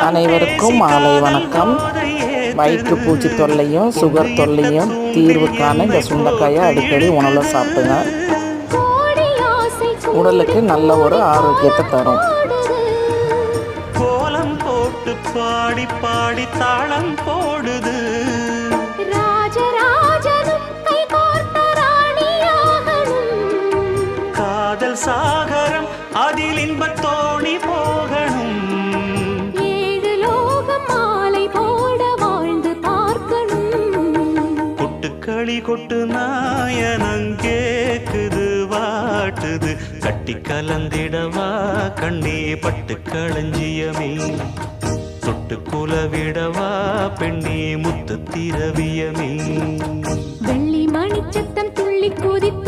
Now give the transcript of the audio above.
அனைவருக்கும் மாலை வணக்கம். போதை ஏத்துது. வயிற்றுப்பூச்சி தொல்லையும் சுகர் தொல்லையும் தீர்வுக்கான இந்த சுண்டைக்காயை அடிக்கடி உணவில் சாப்பிடுங்க. உடலுக்கு நல்ல ஒரு ஆரோக்கியத்தை தரும். கோலம் போட்டு பாடி பாடி தாளம் போடுது. ராஜராஜனும் கை கோர்த்த ராணியாகணும். காதல் சாகரம் அதில் இன்பத் தோணி களி கொட்டு நாயனங்கேக்குது வாட்டுது. கட்டி கலந்திடவா கண்ணே பட்டு களஞ்சியமே தொட்டு குலவிடவா பெண்ணே முத்து திரவியமே வெள்ளி மணிச்சத்தம் துள்ளி கொதித்து